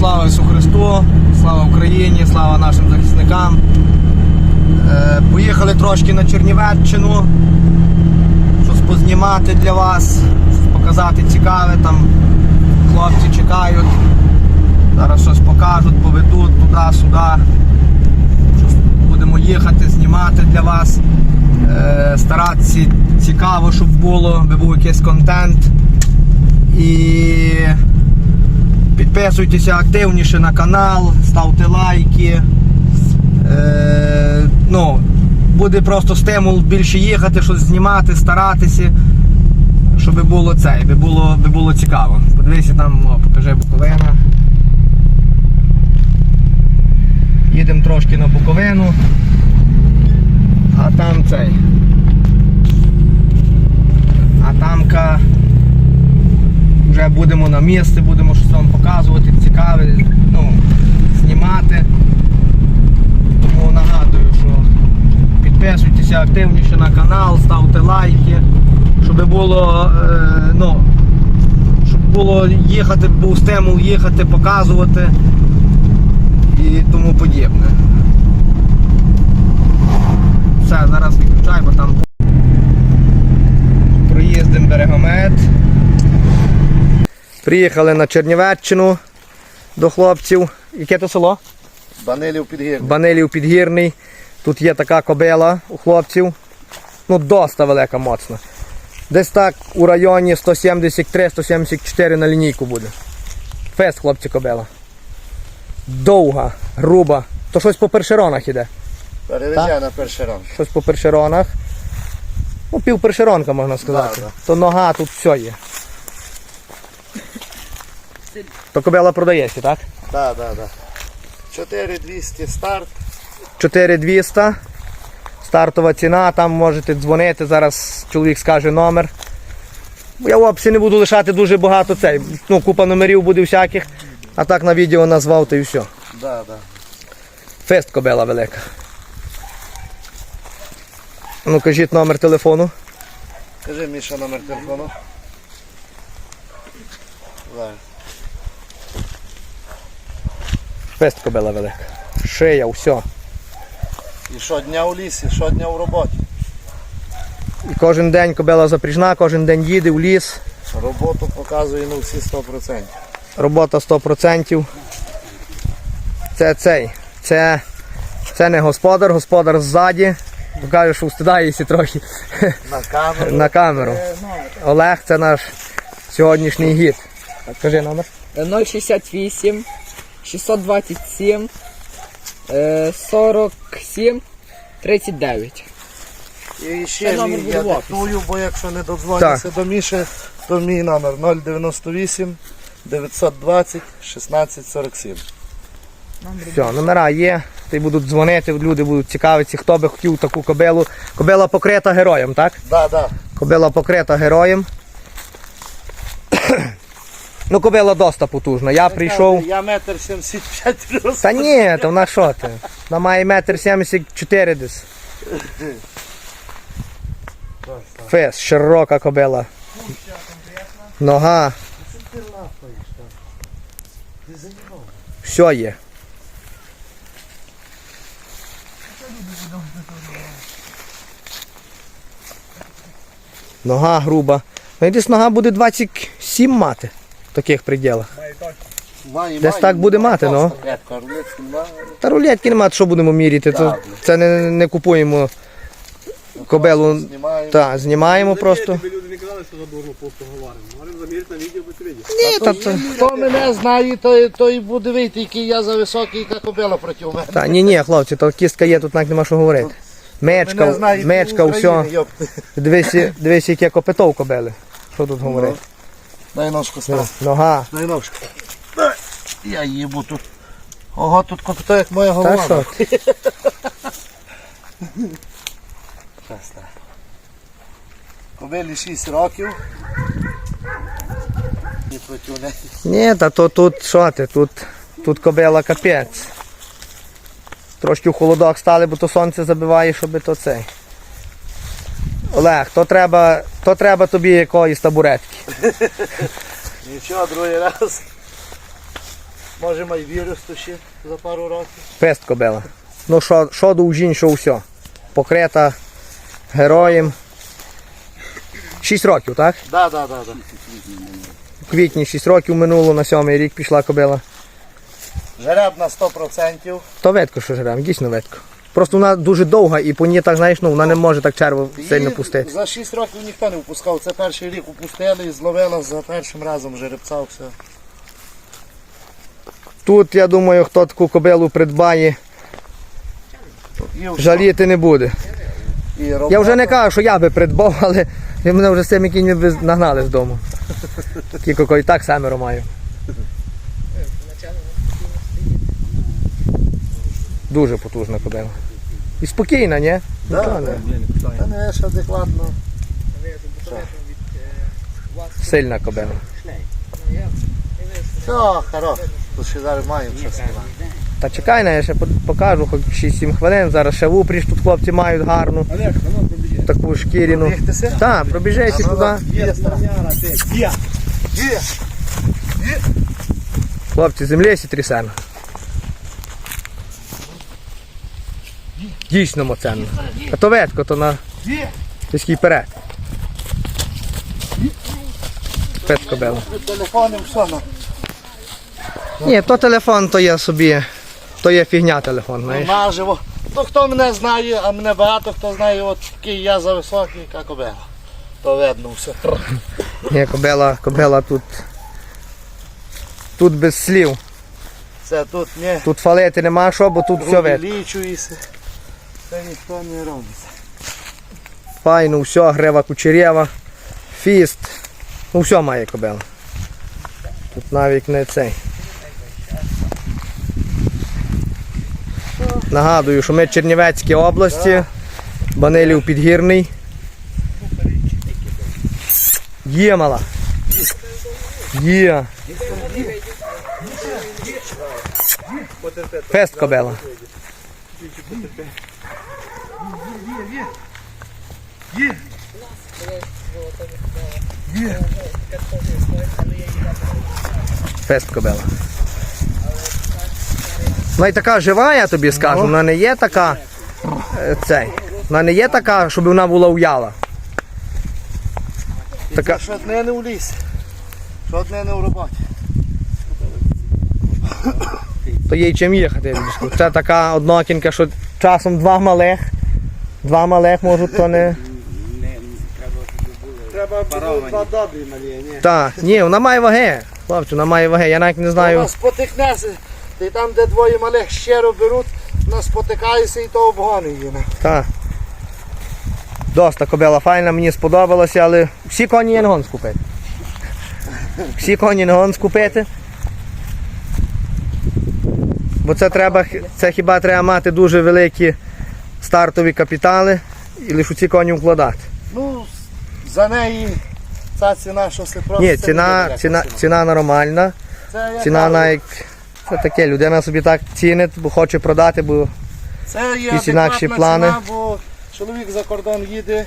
Слава Ісу Христу, слава Україні, слава нашим захисникам. Е, Поїхали трошки на Чернівеччину. Щось познімати для вас, щось показати цікаве. Там хлопці чекають. Зараз щось покажуть, поведуть туди-сюди. Будемо їхати, знімати для вас. Е, Старатися цікаво, щоб було, аби був якийсь контент. І Підписуйтеся активніше на канал, ставте лайки. Е, ну, буде просто стимул більше їхати, щось знімати, старатися, щоб було це, аби було, аби було цікаво. Подивися там, о, покажи Буковина. Їдемо трошки на Буковину, а там цей. А тамка вже будемо на місці, будемо щось вам показувати, цікаве, ну, знімати. Тому нагадую, що підписуйтеся активніше на канал, ставте лайки, щоб було, е, ну, щоб було їхати, був стимул їхати, показувати і тому подібне. Все, зараз виключай, бо там проїздимо берегомет. Приїхали на Чернівеччину до хлопців. Яке то село? Банилів підгірний. Банилів Підгірний. Тут є така кобила у хлопців. Ну, доста велика моцна. Десь так у районі 173-174 на лінійку буде. Фест, хлопці, кобила. Довга, груба. То щось по першеронах іде. Перевезе на перший раунд. Щось по першеронах. Ну, пів першеронка, можна сказати. Да, да. То нога тут все є. То кобила продається, так? Так, так, так. 4200 старт. 4200. Стартова ціна, там можете дзвонити, зараз чоловік скаже номер. Я в описі не буду лишати дуже багато цей. Ну, купа номерів буде всяких, а так на відео назвав та і все. Да, да. Фест кобела велика. Ну кажіть номер телефону. Кажи Міша номер телефону. Зараз. Фест кобела велика. Шия, все. І щодня у лісі, щодня у роботі. І кожен день кобела запряжна, кожен день їде в ліс. Роботу показує на всі 100%. Робота 100%. Це цей. Це, це не господар, господар ззаді. Покажу, що встидається трохи На камеру. на камеру. Олег це наш сьогоднішній гід. Кажи номер. 068 627 е, 47 39. І ще Це номер мій, я диктую, бо якщо не додзвонюся до Міші, то мій номер 098 920 1647. Все, номера є. Ти будуть дзвонити, люди будуть цікавитися, хто би хотів таку кобилу. Кобила покрита героєм, так? Да, да. Кобила покрита героєм. Ну, кобила доста потужна. Я прийшов. Я метр 75 роз. Та ні, то вона що ти? Вона має метр 74 десь. Фес, широка кобила. Нога. Все є. Нога груба. Ну і десь нога буде 27 мати в таких пределах. Десь так буде мати, ну. рулетки нема. Та рулетки немає, що будемо міряти. Це, це не, не купуємо кобелу. Знімаємо. Знімаємо просто. Люди не казали, що задурно просто говоримо. Можемо замірити на відео по телевізору. Ні, та, та, Хто мене знає, той, той буде вийти, який я за високий, яка кобила проти мене. та, ні, ні, хлопці, то кістка є, тут навіть нема що говорити. Мечка, мечка, все. Дивись, дивись, яке копито у кобели. Що тут говорити? Дай ножку став. Нога. Дай ножку. Дай. Я їбу тут. Ого, тут копито, як моя Та голова. що? ти? Так. Кобилі 6 років. І проти. Ні, та то тут що ти, тут, тут кобела капець. Трошки в холодок стали, бо то сонце забиває, щоб то цей. Олег, то треба, то треба тобі якоїсь табуретки. Нічого, другий раз. Може май вірусту ще за пару років. Фест кобила. Ну що, що довжінь, що все. Покрита героєм. 6 років, так? Да, да, да. У квітні 6 років минуло, на сьомий рік пішла кобила. Жереб на 100%. То ветко, що жерем, дійсно ветко. Просто вона дуже довга і по ній так, знаєш, ну, вона не може так черво сильно пустити. За 6 років ніхто не впускав. Це перший рік упустили і зловила за першим разом жеребця все. Тут, я думаю, хто таку кобилу придбає, жаліти не буде. і Я вже не кажу, що я би придбав, але мене вже з цими кіньми нагнали з дому. Тільки і так семеро маю. Дуже потужна кобила. І спокійна, ні? Да, да. не. Та не ж адекватно. Сильна кобила. Все, хорош. Тут ще зараз маємо що сказати. Та чекай, на, я ще покажу хоч 6-7 хвилин. Зараз ще упріж тут хлопці мають гарну. Ну. Таку. Бігтися? Так, пробіжайся ну, туди. Є, стара. Є. Є. Хлопці, землі трясемо. Дійсно моценно. А то ветко, то на Є. тиський перед. Від телефонів все на. Ні, то телефон, то є собі, то є фігня телефон, знаєш. Наживо. Ну хто мене знає, а мене багато хто знає, от такий я за високий, як обела. То видно все. Ні, кобела, кобела тут. Тут без слів. Це тут не Тут фалити нема що, бо тут все видно. увеличується. Це ніхто не робить. Файно, все, грива кучерєва, фіст. Ну все має кобела. Тут навіть не цей. Нагадую, що ми Чернівецькій області, Банилів Підгірний. Є мала. Є. Фест кобела. Фест кобела. Вона й така жива, я тобі скажу, вона не є така. е, Цей. Вона не є така, щоб вона була уяла. Така. Що одне не в лісі. Що одне не в роботі. То є чим їхати. Це така однокінка, що часом два малих. Два малих можуть, то не. Треба два добрі малі, ні. Так, ні, вона має ваги. Хлопче, вона має ваги. Я навіть не знаю. Вона спотикнеться. Ти там, де двоє малих щиро беруть, вона спотикається і то обгони її. Так. Доста кобила файна, мені сподобалося, але всі коні є не скупити. Всі коні негон скупити. Бо це треба, це хіба треба мати дуже великі стартові капітали і лише у ці коні вкладати. За неї ця ціна, що се просто. Ні, ціна, ціна, ціна. нормальна. Це, Ціна кажу, навіть це таке, людина собі так цінить, бо хоче продати, бо Це є якісь інакші плани. ціна, бо чоловік за кордон їде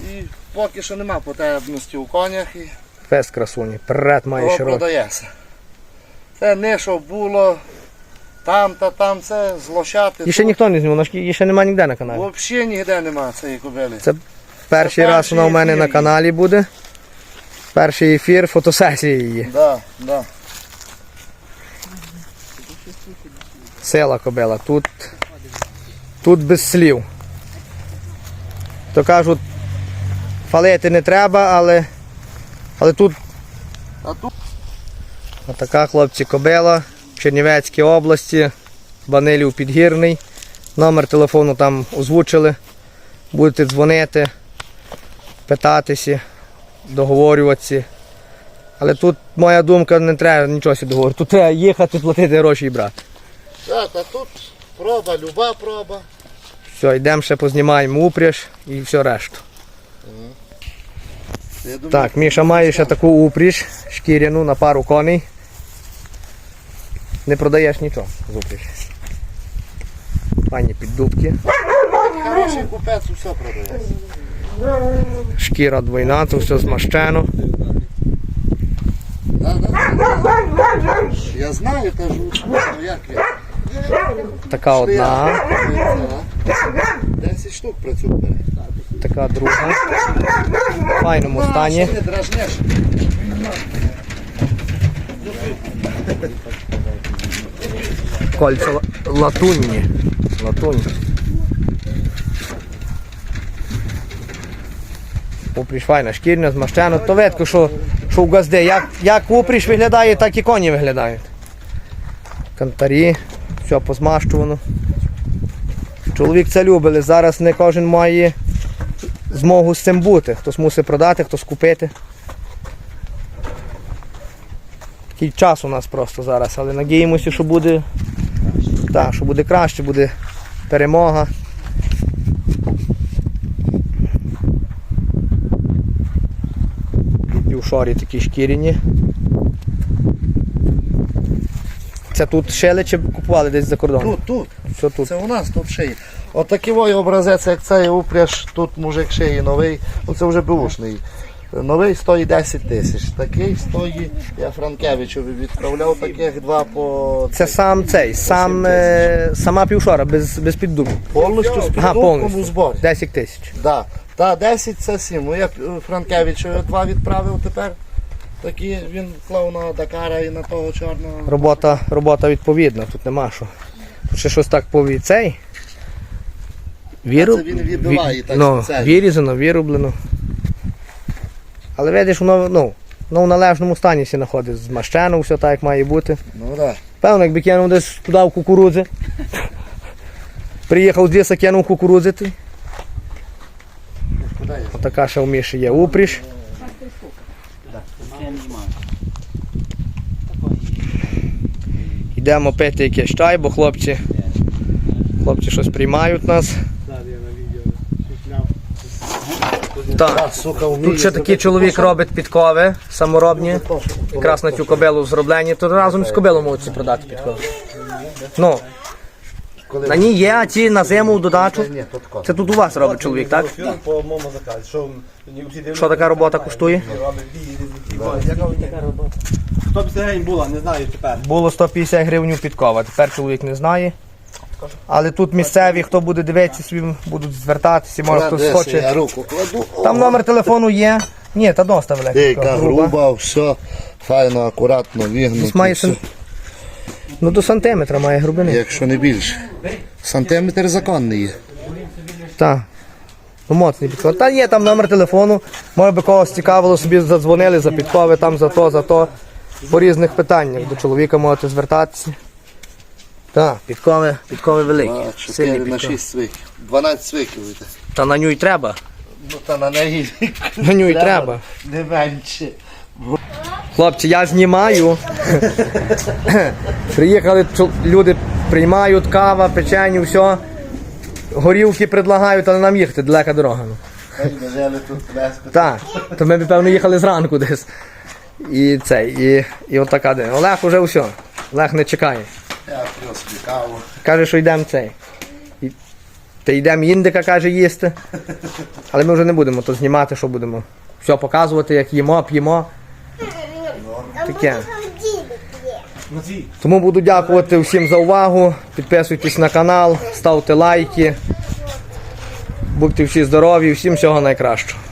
і поки що нема потребності у конях і фест красуні. Перед має широкий. продається. Це не що було там та там, це злощати. І ще ніхто не знімав, ще немає ніде на каналі. Взагалі ніде нема цієї кобили. Це перший раз вона у мене на каналі буде. Перший ефір, фотосесія її. Да, да. Сила кобила. Тут, тут без слів. То кажуть, фалити не треба, але, але тут А тут така хлопці кобила в Чернівецькій області, Банилів Підгірний. Номер телефону там озвучили. Будете дзвонити, питатися, договорюватися. Але тут моя думка не треба нічого сі договорити. Тут треба їхати, платити гроші і брати. Так, а тут проба, люба проба. Все, йдемо ще познімаємо упряж і все решту. Я думаю, Так, Міша має ще таку упряж, шкіряну на пару коней. Не продаєш нічого з упряжі. Пані піддубки. хороший купець усе продається. Шкіра двойна, то все змащено. Да. знаю, кажу, ну як я. Така одна, 10 штук працює така друга. В файному стані. Не дражнеш? Кольця латунні. Латунні. Упріш файна, шкірня, змащена. То видко, що, що в газди. Як, як упріш виглядає, так і коні виглядають. Кантарі, все позмащувано. Чоловік це любили. Зараз не кожен має змогу з цим бути. Хтось мусить продати, хтось купити. Такий час у нас просто зараз, але надіємося, що буде так, що буде краще, буде перемога. В шорі такі шкіряні. Це тут шили чи купували десь за кордоном? Тут, тут. Що тут? Це у нас тут шиї. Отакий От образець, як цей упряж, тут мужик шиї новий, ну це вже бушний. Новий стоїть 10 тисяч. Такий стоїть, я Франкевичу відправляв таких два по Це сам цей, сам, е, сама півшора, без, без піддубу. повністю з Ага, підгонком у зборі. 10 тисяч. Да. Та 10 це 7. Ну, я е, Франкевичу два відправив тепер. Такі він клав на Дакара і на того чорного. Робота, робота відповідна, тут нема що. Тут ще щось так пові цей. Віру, Це він відбиває так ну, вирізано, вироблено. Але видиш, воно, ну, воно в належному стані всі знаходить. Змащено, все так, як має бути. Ну так. Певно, якби кинув десь туди в кукурудзи. Приїхав з лісу, кинув кукурудзи. Отака ще в Міші є упріж. Йдемо пити якийсь чай, бо хлопці, хлопці щось приймають нас. Так, Тут ще такий чоловік робить підкови саморобні. Якраз на цю кобилу зроблені, то разом з кобилою можуть продати підкови. Ну, на ній є, а ті на зиму в додачу. Ні, тут кот. Це тут у вас робить чоловік, так? По моєму заказі. Що, не всі дивляться, Що така робота коштує? робить дії, різні Яка така? Хто б сьогодні була, не знаю тепер. Було 150 гривень підкова, тепер чоловік не знає. Але тут місцеві, хто буде дивитися, собі будуть звертатися, може хтось Я хоче. руку кладу. Там номер телефону є. Ні, та доста велика. Дейка груба, все файно, акуратно, вігнуто. має все. см- Ну до сантиметра має грубини. Якщо не більше. Сантиметр законний є. Так. Ну, моцний підков. Та є там номер телефону. Може би когось цікавило, собі задзвонили за підкови, там за то, за то. По різних питаннях. До чоловіка можете звертатися. Так, підкови, підкови великі. А, Сильні 4 на 6 свиків. 12 свиків. Та на ню й треба. Ну та на неї На ню й треба. не менше. Хлопці, я знімаю. Приїхали люди, приймають кава, печеню, все. Горілки предлагають, але нам їхати далека дорога. ну. Так, то ми певно, їхали зранку десь. І це, і, і от така день. Олег уже все. Олег не чекає. Я каву. Каже, що йдемо цей. І- Та йдемо індика, каже, їсти. Але ми вже не будемо то знімати, що будемо. Все показувати, як їмо, п'ємо. Таке. Тому буду дякувати всім за увагу. Підписуйтесь на канал, ставте лайки. Будьте всі здорові, всім всього найкращого.